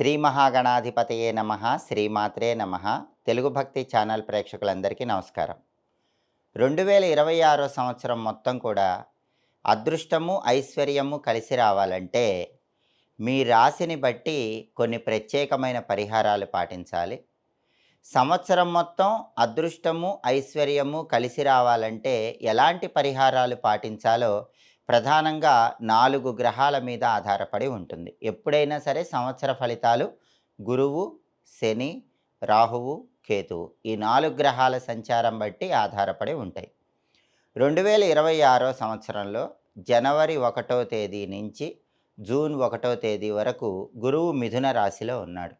శ్రీ మహాగణాధిపతయే నమ శ్రీమాత్రే నమ. తెలుగు భక్తి ఛానల్ ప్రేక్షకులందరికీ నమస్కారం. రెండు వేల ఇరవై ఆరో సంవత్సరం మొత్తం కూడా అదృష్టము ఐశ్వర్యము కలిసి రావాలంటే మీ రాశిని బట్టి కొన్ని ప్రత్యేకమైన పరిహారాలు పాటించాలి. సంవత్సరం మొత్తం అదృష్టము ఐశ్వర్యము కలిసి రావాలంటే ఎలాంటి పరిహారాలు పాటించాలో ప్రధానంగా నాలుగు గ్రహాల మీద ఆధారపడి ఉంటుంది. ఎప్పుడైనా సరే సంవత్సర ఫలితాలు గురువు శని రాహువు కేతువు ఈ నాలుగు గ్రహాల సంచారం బట్టి ఆధారపడి ఉంటాయి. రెండు వేల ఇరవై ఆరో సంవత్సరంలో జనవరి ఒకటో తేదీ నుంచి జూన్ ఒకటో తేదీ వరకు గురువు మిథున రాశిలో ఉన్నాడు.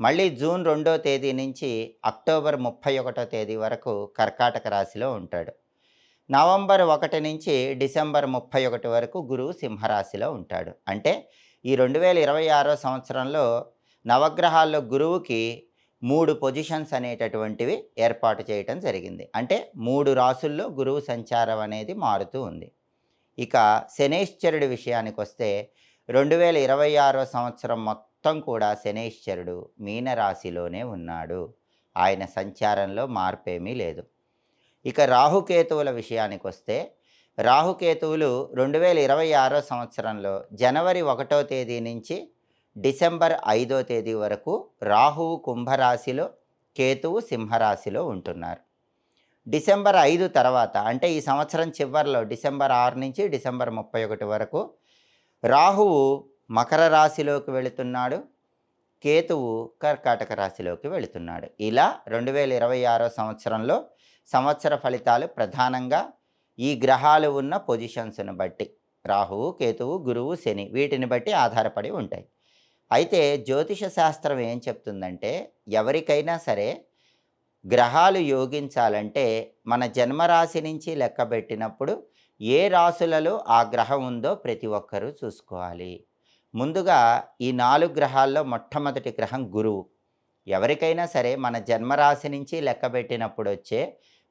మళ్ళీ జూన్ రెండో తేదీ నుంచి అక్టోబర్ ముప్పై ఒకటో తేదీ వరకు కర్కాటక రాశిలో ఉంటాడు. నవంబర్ ఒకటి నుంచి డిసెంబర్ ముప్పై ఒకటి వరకు గురువు సింహరాశిలో ఉంటాడు. అంటే ఈ రెండు వేల ఇరవై ఆరో సంవత్సరంలో నవగ్రహాల్లో గురువుకి మూడు పొజిషన్స్ అనేటటువంటివి ఏర్పాటు చేయటం జరిగింది. అంటే మూడు రాసుల్లో గురువు సంచారం అనేది మారుతూ ఉంది. ఇక శనేశ్వరుడి విషయానికి వస్తే రెండు వేల ఇరవై ఆరో సంవత్సరం మొత్తం కూడా శనేశ్వరుడు మీనరాశిలోనే ఉన్నాడు. ఆయన సంచారంలో మార్పేమీ లేదు. ఇక రాహుకేతువుల విషయానికి వస్తే రాహుకేతువులు రెండు వేల ఇరవై ఆరో సంవత్సరంలో జనవరి ఒకటో తేదీ నుంచి డిసెంబర్ ఐదో తేదీ వరకు రాహువు కుంభరాశిలో కేతువు సింహరాశిలో ఉంటున్నారు. డిసెంబర్ ఐదు తర్వాత అంటే ఈ సంవత్సరం చివరిలో డిసెంబర్ ఆరు నుంచి డిసెంబర్ ముప్పై ఒకటి వరకు రాహువు మకర రాశిలోకి వెళుతున్నాడు కేతువు కర్కాటక రాశిలోకి వెళుతున్నాడు. ఇలా రెండు వేల ఇరవై ఆరో సంవత్సరంలో సంవత్సర ఫలితాలు ప్రధానంగా ఈ గ్రహాలు ఉన్న పొజిషన్స్ను బట్టి. రాహువు కేతువు గురువు శని వీటిని బట్టి ఆధారపడి ఉంటాయి. అయితే జ్యోతిష శాస్త్రం ఏం చెప్తుందంటే ఎవరికైనా సరే గ్రహాలు యోగించాలంటే మన జన్మరాశి నుంచి లెక్కబెట్టినప్పుడు ఏ రాశులలో ఆ గ్రహం ఉందో ప్రతి ఒక్కరూ చూసుకోవాలి. ముందుగా ఈ నాలుగు గ్రహాల్లో మొట్టమొదటి గ్రహం గురువు. ఎవరికైనా సరే మన జన్మరాశి నుంచి లెక్కబెట్టినప్పుడు వచ్చే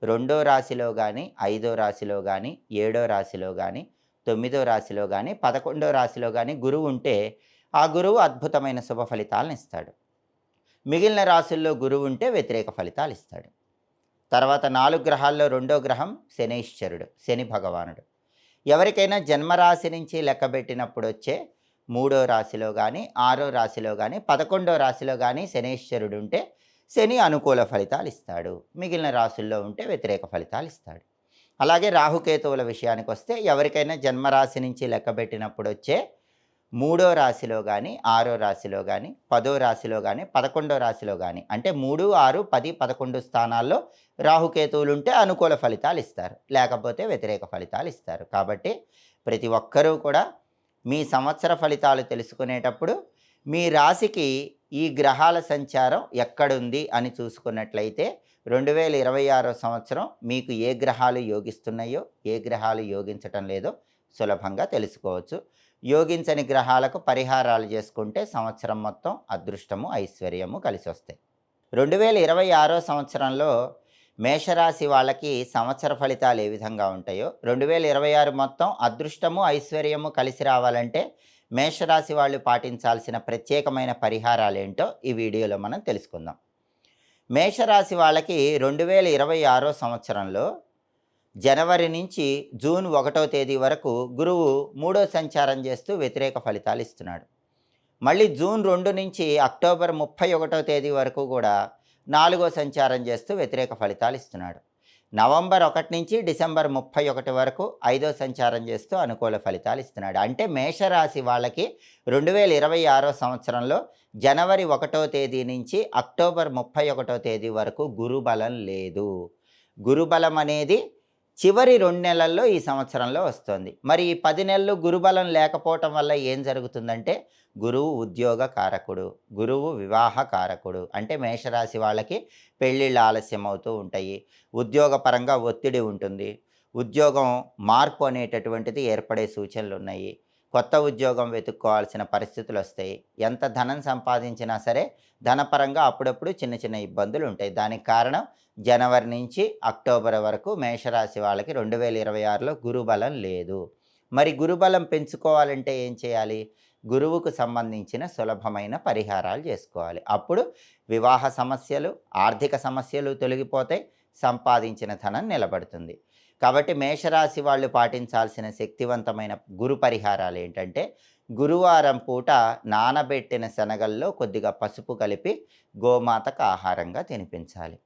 రెండో రాశిలో కానీ ఐదో రాశిలో కానీ ఏడో రాశిలో కానీ తొమ్మిదో రాశిలో కానీ పదకొండో రాశిలో కానీ గురువు ఉంటే ఆ గురువు అద్భుతమైన శుభ ఫలితాలను ఇస్తాడు. మిగిలిన రాశుల్లో గురువు ఉంటే వ్యతిరేక ఫలితాలు ఇస్తాడు. తర్వాత నాలుగు గ్రహాల్లో రెండో గ్రహం శనీశ్వరుడు శని భగవానుడు. ఎవరికైనా జన్మరాశి నుంచి లెక్కబెట్టినప్పుడు వచ్చే మూడో రాశిలో కానీ ఆరో రాశిలో కానీ పదకొండో రాశిలో కానీ శనీశ్వరుడు ఉంటే శని అనుకూల ఫలితాలు ఇస్తాడు మిగిలిన రాశుల్లో ఉంటే వ్యతిరేక ఫలితాలు ఇస్తాడు అలాగే రాహుకేతువుల విషయానికి వస్తే ఎవరికైనా జన్మరాశి నుంచి లెక్కబెట్టినప్పుడు వచ్చే మూడో రాశిలో కానీ ఆరో రాశిలో కానీ పదో రాశిలో కానీ పదకొండో రాశిలో కానీ అంటే మూడు ఆరు పది పదకొండు స్థానాల్లో రాహుకేతువులు ఉంటే అనుకూల ఫలితాలు ఇస్తారు లేకపోతే వ్యతిరేక ఫలితాలు ఇస్తారు కాబట్టి ప్రతి ఒక్కరూ కూడా మీ సంవత్సర ఫలితాలు తెలుసుకునేటప్పుడు మీ రాశికి ఈ గ్రహాల సంచారం ఎక్కడుంది అని చూసుకున్నట్లయితే రెండు వేల ఇరవై ఆరో సంవత్సరం మీకు ఏ గ్రహాలు యోగిస్తున్నాయో ఏ గ్రహాలు యోగించటం లేదో సులభంగా తెలుసుకోవచ్చు. యోగించని గ్రహాలకు పరిహారాలు చేసుకుంటే సంవత్సరం మొత్తం అదృష్టము ఐశ్వర్యము కలిసి వస్తాయి రెండు వేల ఇరవై ఆరో సంవత్సరంలో మేషరాశి వాళ్ళకి సంవత్సర ఫలితాలు ఏ విధంగా ఉంటాయో రెండు వేల ఇరవై ఆరు మొత్తం అదృష్టము ఐశ్వర్యము కలిసి రావాలంటే మేషరాశి వాళ్ళు పాటించాల్సిన ప్రత్యేకమైన పరిహారాలు ఏంటో ఈ వీడియోలో మనం తెలుసుకుందాం. మేషరాశి వాళ్ళకి రెండు వేల ఇరవై ఆరో సంవత్సరంలో జనవరి నుంచి జూన్ ఒకటో తేదీ వరకు గురువు మూడో సంచారం చేస్తూ వ్యతిరేక ఫలితాలు ఇస్తున్నాడు. మళ్ళీ జూన్ రెండు నుంచి అక్టోబర్ ముప్పై ఒకటో తేదీ వరకు కూడా నాలుగో సంచారం చేస్తూ వ్యతిరేక ఫలితాలు ఇస్తున్నాడు. నవంబర్ ఒకటి నుంచి డిసెంబర్ ముప్పై ఒకటి వరకు ఐదో సంచారం చేస్తూ అనుకూల ఫలితాలు ఇస్తున్నాడు. అంటే మేషరాశి వాళ్ళకి రెండు వేల ఇరవై ఆరో సంవత్సరంలో జనవరి ఒకటో తేదీ నుంచి అక్టోబర్ ముప్పై ఒకటో తేదీ వరకు గురుబలం లేదు. గురుబలం అనేది చివరి రెండు నెలల్లో ఈ సంవత్సరంలో వస్తుంది. మరి ఈ పది నెలలు గురుబలం లేకపోవటం వల్ల ఏం జరుగుతుందంటే గురువు ఉద్యోగ కారకుడు గురువు వివాహ కారకుడు అంటే మేషరాశి వాళ్ళకి పెళ్ళిళ్ళు ఆలస్యం అవుతూ ఉంటాయి ఉద్యోగపరంగా ఒత్తిడి ఉంటుంది ఉద్యోగం మార్పు అనేటటువంటిది ఏర్పడే సూచనలు ఉన్నాయి. కొత్త ఉద్యోగం వెతుక్కోవాల్సిన పరిస్థితులు వస్తాయి ఎంత ధనం సంపాదించినా సరే ధనపరంగా అప్పుడప్పుడు చిన్న చిన్న ఇబ్బందులు ఉంటాయి. దానికి కారణం జనవరి నుంచి అక్టోబర్ వరకు మేషరాశి వాళ్ళకి రెండు వేల ఇరవై ఆరులో గురుబలం లేదు. మరి గురుబలం పెంచుకోవాలంటే ఏం చేయాలి? గురువుకు సంబంధించిన సులభమైన పరిహారాలు చేసుకోవాలి. అప్పుడు వివాహ సమస్యలు ఆర్థిక సమస్యలు తొలగిపోతాయి. సంపాదించిన ధనం నిలబడుతుంది. కాబట్టి మేషరాశి వాళ్ళు పాటించాల్సిన శక్తివంతమైన గురు పరిహారాలు ఏంటంటే గురువారం పూట నానబెట్టిన శనగల్లో కొద్దిగా పసుపు కలిపి గోమాతకు ఆహారంగా తినిపించాలి.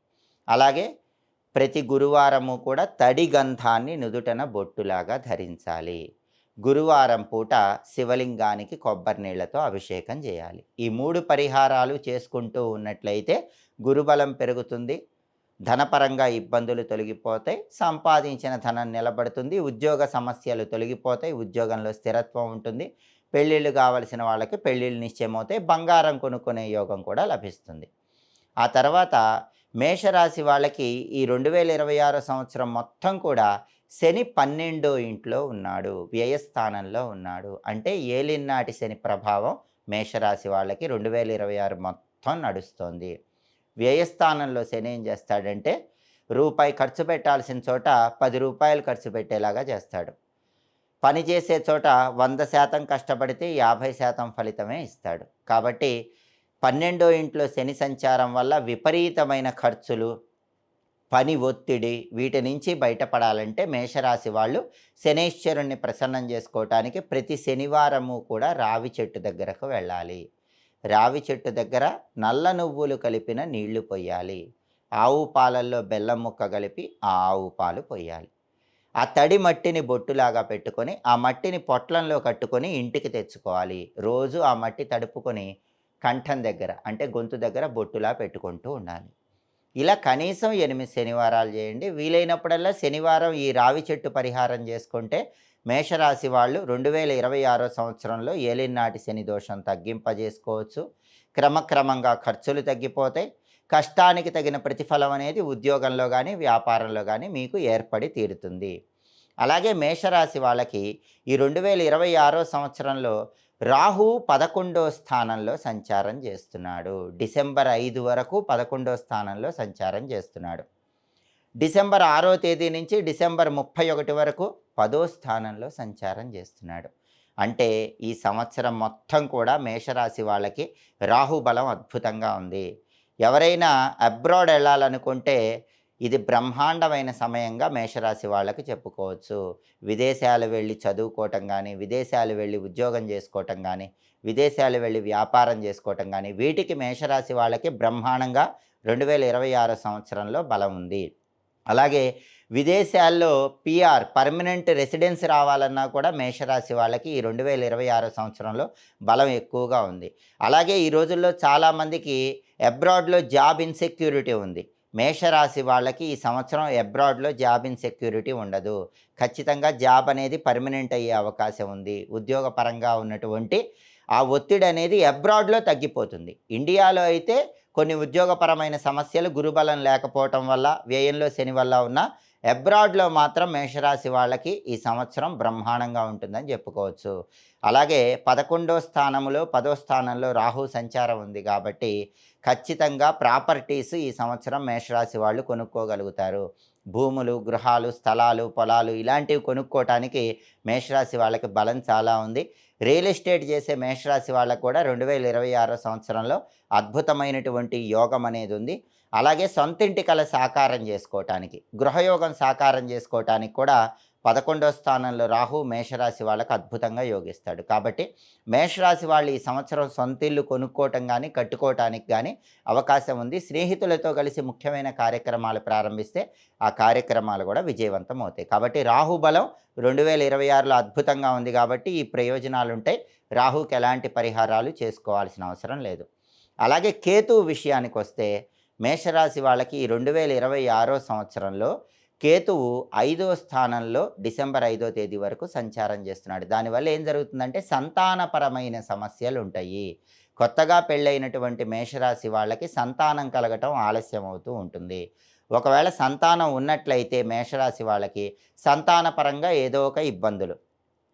అలాగే ప్రతి గురువారము కూడా తడి గంధాన్ని నుదుటన బొట్టులాగా ధరించాలి. గురువారం పూట శివలింగానికి కొబ్బరి నీళ్ళతో అభిషేకం చేయాలి. ఈ మూడు పరిహారాలు చేసుకుంటూ ఉన్నట్లయితే గురుబలం పెరుగుతుంది. ధనపరంగా ఇబ్బందులు తొలగిపోతాయి సంపాదించిన ధనం నిలబడుతుంది ఉద్యోగ సమస్యలు తొలగిపోతాయి ఉద్యోగంలో స్థిరత్వం ఉంటుంది పెళ్ళిళ్ళు కావలసిన వాళ్ళకి పెళ్ళిళ్ళు నిశ్చయమవుతాయి బంగారం కొనుక్కునే యోగం కూడా లభిస్తుంది. ఆ తర్వాత మేషరాశి వాళ్ళకి ఈ రెండు వేల ఇరవై ఆరో సంవత్సరం మొత్తం కూడా శని పన్నెండో ఇంట్లో ఉన్నాడు వ్యయస్థానంలో ఉన్నాడు. అంటే ఏలినాటి శని ప్రభావం మేషరాశి వాళ్ళకి రెండు వేల ఇరవై ఆరు మొత్తం నడుస్తోంది. వ్యయస్థానంలో శని ఏం చేస్తాడంటే రూపాయి ఖర్చు పెట్టాల్సిన చోట పది రూపాయలు ఖర్చు పెట్టేలాగా చేస్తాడు. పని చేసే చోట వంద శాతం కష్టపడితే యాభై శాతం ఫలితమే ఇస్తాడు. కాబట్టి పన్నెండో ఇంట్లో శని సంచారం వల్ల విపరీతమైన ఖర్చులు పని ఒత్తిడి వీటి నుంచి బయటపడాలంటే మేషరాశి వాళ్ళు శనేశ్వరుణ్ణి ప్రసన్నం చేసుకోవటానికి ప్రతి శనివారము కూడా రావి చెట్టు దగ్గరకు వెళ్ళాలి. రావి చెట్టు దగ్గర నల్ల నువ్వులు కలిపిన నీళ్ళు పొయ్యాలి ఆవు పాలల్లో బెల్లం ముక్క కలిపి ఆ ఆవు పాలు పొయ్యాలి ఆ తడి మట్టిని బొట్టులాగా పెట్టుకొని ఆ మట్టిని పొట్లంలో కట్టుకొని ఇంటికి తెచ్చుకోవాలి. రోజు ఆ మట్టి తడుపుకొని కంఠం దగ్గర అంటే గొంతు దగ్గర బొట్టులా పెట్టుకుంటూ ఉండాలి. ఇలా కనీసం ఎనిమిది శనివారాలు చేయండి. వీలైనప్పుడల్లా శనివారం ఈ రావి చెట్టు పరిహారం చేసుకుంటే మేషరాశి వాళ్ళు రెండు వేల ఇరవై ఆరో సంవత్సరంలో ఏలినాటి శని దోషం తగ్గింపజేసుకోవచ్చు. క్రమక్రమంగా ఖర్చులు తగ్గిపోతాయి. కష్టానికి తగిన ప్రతిఫలం అనేది ఉద్యోగంలో కానీ వ్యాపారంలో కానీ మీకు ఏర్పడి తీరుతుంది. అలాగే మేషరాశి వాళ్ళకి ఈ రెండు వేల ఇరవై ఆరో సంవత్సరంలో రాహు పదకొండో స్థానంలో సంచారం చేస్తున్నాడు. డిసెంబర్ ఐదు వరకు పదకొండో స్థానంలో సంచారం చేస్తున్నాడు. డిసెంబర్ ఆరో తేదీ నుంచి డిసెంబర్ ముప్పై ఒకటి వరకు పదో స్థానంలో సంచారం చేస్తున్నాడు. అంటే ఈ సంవత్సరం మొత్తం కూడా మేషరాశి వాళ్ళకి రాహుబలం అద్భుతంగా ఉంది. ఎవరైనా అబ్రాడ్ వెళ్ళాలనుకుంటే ఇది బ్రహ్మాండమైన సమయంగా మేషరాశి వాళ్ళకి చెప్పుకోవచ్చు. విదేశాలు వెళ్ళి చదువుకోవటం కానీ విదేశాలు వెళ్ళి ఉద్యోగం చేసుకోవటం కానీ విదేశాలు వెళ్ళి వ్యాపారం చేసుకోవటం కానీ వీటికి మేషరాశి వాళ్ళకి బ్రహ్మాండంగా రెండు వేల ఇరవై ఆరో సంవత్సరంలో బలం ఉంది. అలాగే విదేశాల్లో పిఆర్ పర్మనెంట్ రెసిడెన్స్ రావాలన్నా కూడా మేషరాశి వాళ్ళకి ఈ రెండు వేల ఇరవై ఆరో సంవత్సరంలో బలం ఎక్కువగా ఉంది. అలాగే ఈ రోజుల్లో చాలామందికి అబ్రాడ్లో జాబ్ ఇన్సెక్యూరిటీ ఉంది. మేషరాశి వాళ్ళకి ఈ సంవత్సరం అబ్రాడ్లో జాబ్ ఇన్సెక్యూరిటీ ఉండదు. ఖచ్చితంగా జాబ్ అనేది పర్మనెంట్ అయ్యే అవకాశం ఉంది. ఉద్యోగపరంగా ఉన్నటువంటి ఆ ఒత్తిడి అనేది అబ్రాడ్లో తగ్గిపోతుంది. ఇండియాలో అయితే కొన్ని ఉద్యోగపరమైన సమస్యలు గురుబలం లేకపోవటం వల్ల వ్యయంలో శని వల్ల ఉన్న అబ్రాడ్లో మాత్రం మేషరాశి వాళ్ళకి ఈ సంవత్సరం బ్రహ్మాండంగా ఉంటుందని చెప్పుకోవచ్చు. అలాగే పదకొండో స్థానంలో పదో స్థానంలో రాహు సంచారం ఉంది కాబట్టి ఖచ్చితంగా ప్రాపర్టీస్ ఈ సంవత్సరం మేషరాశి వాళ్ళు కొనుక్కోగలుగుతారు. భూములు గృహాలు స్థలాలు పొలాలు ఇలాంటివి కొనుక్కోవటానికి మేషరాశి వాళ్ళకి బలం చాలా ఉంది. రియల్ ఎస్టేట్ చేసే మేషరాశి వాళ్ళకు కూడా రెండు వేల ఇరవై ఆరో సంవత్సరంలో అద్భుతమైనటువంటి యోగం అనేది ఉంది. అలాగే సొంతింటి కళ సాకారం చేసుకోవటానికి గృహయోగం సాకారం చేసుకోవటానికి కూడా పదకొండో స్థానంలో రాహు మేషరాశి వాళ్ళకు అద్భుతంగా యోగిస్తాడు. కాబట్టి మేషరాశి వాళ్ళు ఈ సంవత్సరం సొంతిల్లు కొనుక్కోవటం కానీ కట్టుకోవటానికి కానీ అవకాశం ఉంది. స్నేహితులతో కలిసి ముఖ్యమైన కార్యక్రమాలు ప్రారంభిస్తే ఆ కార్యక్రమాలు కూడా విజయవంతం అవుతాయి. కాబట్టి రాహు బలం రెండు వేల ఇరవై ఆరులో అద్భుతంగా ఉంది కాబట్టి ఈ ప్రయోజనాలు ఉంటాయి రాహుకి ఎలాంటి పరిహారాలు చేసుకోవాల్సిన అవసరం లేదు. అలాగే కేతు విషయానికి వస్తే మేషరాశి వాళ్ళకి ఈ రెండు వేల ఇరవై ఆరో సంవత్సరంలో కేతువు ఐదో స్థానంలో డిసెంబర్ ఐదో తేదీ వరకు సంచారం చేస్తున్నాడు. దానివల్ల ఏం జరుగుతుందంటే సంతానపరమైన సమస్యలు ఉంటాయి. కొత్తగా పెళ్ళైనటువంటి మేషరాశి వాళ్ళకి సంతానం కలగటం ఆలస్యం అవుతూ ఉంటుంది. ఒకవేళ సంతానం ఉన్నట్లయితే మేషరాశి వాళ్ళకి సంతానపరంగా ఏదో ఒక ఇబ్బందులు.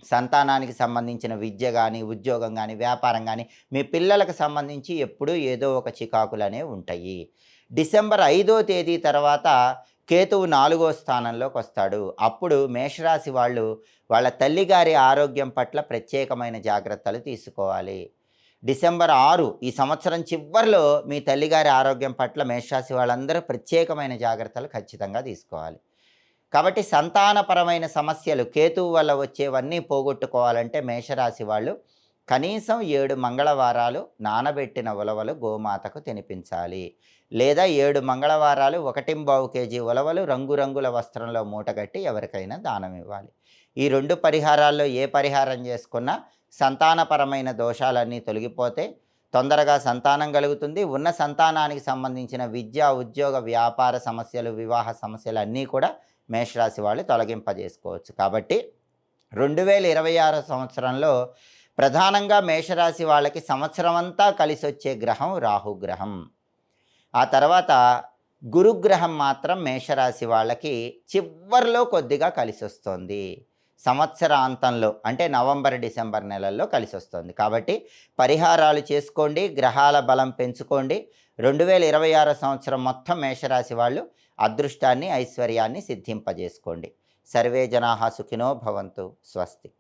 సంతానానికి సంబంధించిన విద్య కానీ ఉద్యోగం కానీ వ్యాపారం కానీ మీ పిల్లలకు సంబంధించి ఎప్పుడూ ఏదో ఒక చికాకులు అనేవి ఉంటాయి. డిసెంబర్ ఐదో తేదీ తర్వాత కేతువు నాలుగో స్థానంలోకి వస్తాడు. అప్పుడు మేషరాశి వాళ్ళు వాళ్ళ తల్లిగారి ఆరోగ్యం పట్ల ప్రత్యేకమైన జాగ్రత్తలు తీసుకోవాలి. డిసెంబర్ ఆరు ఈ సంవత్సరం చివరిలో మీ తల్లిగారి ఆరోగ్యం పట్ల మేషరాశి వాళ్ళందరూ ప్రత్యేకమైన జాగ్రత్తలు ఖచ్చితంగా తీసుకోవాలి. కాబట్టి సంతానపరమైన సమస్యలు కేతువు వల్ల వచ్చేవన్నీ పోగొట్టుకోవాలంటే మేషరాశి వాళ్ళు కనీసం ఏడు మంగళవారాలు నానబెట్టిన ఉలవలు గోమాతకు తినిపించాలి. లేదా ఏడు మంగళవారాలు ఒకటింబావు కేజీ ఉలవలు రంగురంగుల వస్త్రంలో మూటగట్టి ఎవరికైనా దానం ఇవ్వాలి. ఈ రెండు పరిహారాల్లో ఏ పరిహారం చేసుకున్నా సంతానపరమైన దోషాలన్నీ తొలగిపోతే తొందరగా సంతానం కలుగుతుంది. ఉన్న సంతానానికి సంబంధించిన విద్య ఉద్యోగ వ్యాపార సమస్యలు వివాహ సమస్యలు అన్నీ కూడా మేషరాశి వాళ్ళు తొలగింపజేసుకోవచ్చు. కాబట్టి రెండు వేల ఇరవై ఆరో సంవత్సరంలో ప్రధానంగా మేషరాశి వాళ్ళకి సంవత్సరం అంతా కలిసి వచ్చే గ్రహం రాహుగ్రహం. ఆ తర్వాత గురుగ్రహం మాత్రం మేషరాశి వాళ్ళకి చివరిలో కొద్దిగా కలిసి వస్తుంది సంవత్సరాంతంలో అంటే నవంబర్ డిసెంబర్ నెలల్లో కలిసి వస్తుంది కాబట్టి పరిహారాలు చేసుకోండి గ్రహాల బలం పెంచుకోండి. రెండు వేల ఇరవై ఆరో సంవత్సరం మొత్తం మేషరాశి వాళ్ళు అదృష్టాన్ని ఐశ్వర్యాన్ని సిద్ధింపజేసుకోండి. సర్వే జనాహా సుఖినో భవంతు. స్వస్తి.